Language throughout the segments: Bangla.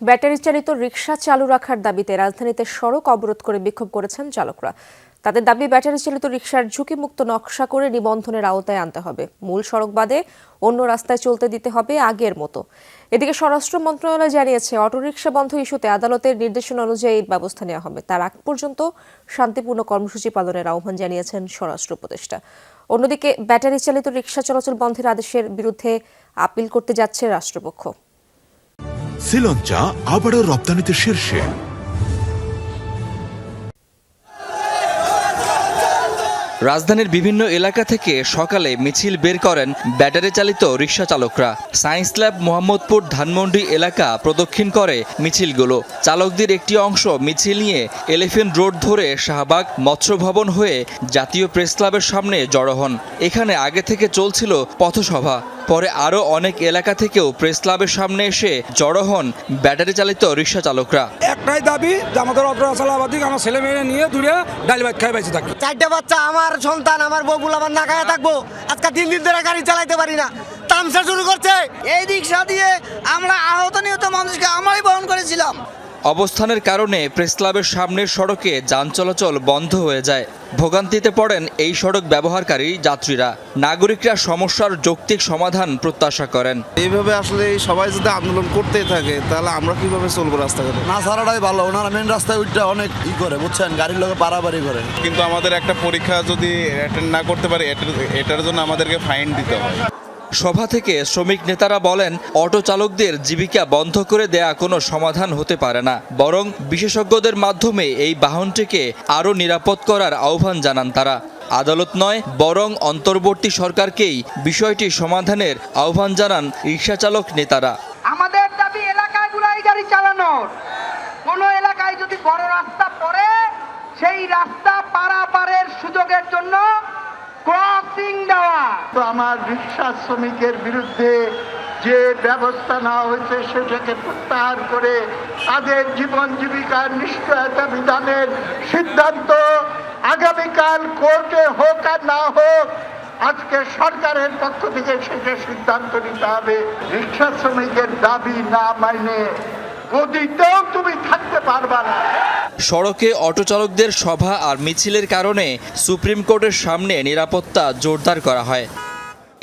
ব্যাটারি চালিত রিকশা চালু রাখার দাবিতে রাজধানীতে সড়ক অবরোধ করে বিক্ষোভ করেছেন চালকরা। তাদের দাবি ব্যাটারি চালিত রিকশার ঝুঁকিমুক্ত নকশা করে নিবন্ধনের আওতায় আনতে হবে। মূল সড়ক বাদে অন্য রাস্তায় চলতে দিতে হবে আগের মতো। এদিকে স্বরাষ্ট্র মন্ত্রণালয় জানিয়েছে, অটোরিকশা বন্ধ ইস্যুতে আদালতের নির্দেশনা অনুযায়ী ব্যবস্থা নেওয়া হবে। তার আগ পর্যন্ত শান্তিপূর্ণ কর্মসূচি পালনের আহ্বান জানিয়েছেন স্বরাষ্ট্র উপদেষ্টা। অন্যদিকে ব্যাটারি চালিত রিকশা চলাচল বন্ধের আদেশের বিরুদ্ধে আপিল করতে যাচ্ছে রাষ্ট্রপক্ষ। শ্রীলঞ্চা আবারও রপ্তানিতে শীর্ষে। রাজধানীর বিভিন্ন এলাকা থেকে সকালে মিছিল বের করেন ব্যাটারি চালিত রিক্সা চালকরা। সায়েন্স ল্যাব মোহাম্মদপুর ধানমন্ডি এলাকা প্রদক্ষিণ করে মিছিলগুলো। চালকদের একটি অংশ মিছিল নিয়ে এলিফেন্ট রোড ধরে শাহবাগ মৎস্য ভবন হয়ে জাতীয় প্রেস ক্লাবের সামনে জড়ো হন। এখানে আগে থেকে চলছিল পথসভা। পরে আরও অনেক এলাকা থেকেও প্রেস ক্লাবের সামনে এসে জড়ো হন ব্যাটারি চালিত রিক্সা চালকরা। একটাই দাবি যে আমাদের চালাবাদিক আমার ছেলে মেয়ে নিয়ে দূরে ডাল ভাত খাই বেঁচে থাকি। চারটে বাচ্চা আমার সন্তান আমার বউগুলো আমার না খায়া থাকব। আজকে তিন দিন ধরে গাড়ি চালাইতে পারি না। তামসা শুরু করছে। এই রিক্সা দিয়ে আমরা আহত নিহত মানুষকে আমরাই বহন করেছিলাম। অবস্থানের কারণে প্রেস ক্লাবের সামনের সড়কে যান চলাচল বন্ধ হয়ে যায়। ভোগান্তিতে পড়েন এই সড়ক ব্যবহারকারী যাত্রীরা। নাগরিকরা সমস্যার যৌক্তিক সমাধান প্রত্যাশা করেন। এইভাবে আসলে সবাই যদি আন্দোলন করতেই থাকে তাহলে আমরা কীভাবে চলবো রাস্তাঘাটে? না ছাড়াটাই ভালো। ওনারা মেন রাস্তায় উঠটা অনেক ই করে বুঝছেন? গাড়ির লোকে পারাপারি করে। কিন্তু আমাদের একটা পরীক্ষা যদি অ্যাটেন্ড না করতে পারি এটার- এটার জন্য আমাদেরকে ফাইন দিতে হয়। সভা থেকে শ্রমিক নেতারা বলেন, অটো চালকদের জীবিকা বন্ধ করে দেয়া কোনো সমাধান হতে পারে না। বরং বিশেষজ্ঞদের মাধ্যমে এই বাহনটিকে আরও নিরাপদ করার আহ্বান জানান তারা। আদালত নয়, বরং অন্তর্বর্তী সরকারকেই বিষয়টি সমাধানের আহ্বান জানান রিক্সাচালক নেতারা। আমাদের দাবি এলাকাগুলাই গাড়ি চালানোর। কোন এলাকায় যদি বড় রাস্তা পড়ে, সেই রাস্তা পারাপারের সুযোগের জন্য আমার রিক্সা শ্রমিকের বিরুদ্ধে যে ব্যবস্থা নেওয়া হয়েছে, সেটাকে প্রত্যাহার করে তাদের জীবন জীবিকার নিশ্চয়তা বিধানের সিদ্ধান্ত আগামীকাল কোর্টে হোক আর না হোক, আজকে সরকারের পক্ষ থেকে সেটা সিদ্ধান্ত নিতে হবে। রিক্সা শ্রমিকের দাবি না মাইনে গদিতেও তুমি থাকতে পারবা না। সড়কে অটো চালকদের সভা আর মিছিলের কারণে সুপ্রিম কোর্টের সামনে নিরাপত্তা জোরদার করা হয়।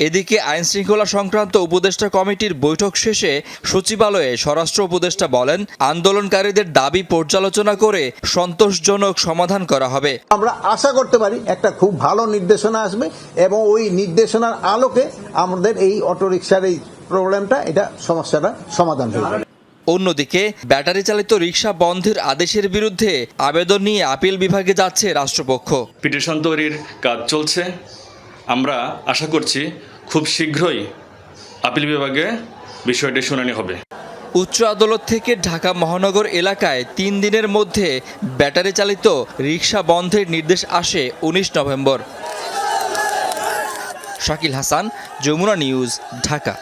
এদিকে আইন শৃঙ্খলা সংক্রান্ত উপদেষ্টা কমিটির বৈঠক শেষে সচিবালয়ে স্বরাষ্ট্র উপদেষ্টা বলেন আন্দোলনকারীদের দাবি পর্যালোচনা করে সন্তোষজনক সমাধান করা হবে। আমরা আশা করতে পারি একটা খুব ভালো নির্দেশনা আসবে এবং ওই নির্দেশনার আলোকে আমাদের এই অটোরিকশার এই প্রবলেমটা এটা সমস্যাটা সমাধান হবে অন্যদিকে ব্যাটারি চালিত রিক্সা বন্ধের আদেশের বিরুদ্ধে আবেদন নিয়ে আপিল বিভাগে যাচ্ছে রাষ্ট্রপক্ষ। পিটিশন তৈরির কাজ চলছে। আমরা আশা করছি খুব শীঘ্রই আপিল বিভাগে বিষয়টি শুনানি হবে। উচ্চ আদালত থেকে ঢাকা মহানগর এলাকায় তিন দিনের মধ্যে ব্যাটারি চালিত রিক্সা বন্ধের নির্দেশ আসে উনিশ নভেম্বর। শাকিল হাসান যমুনা নিউজ ঢাকা।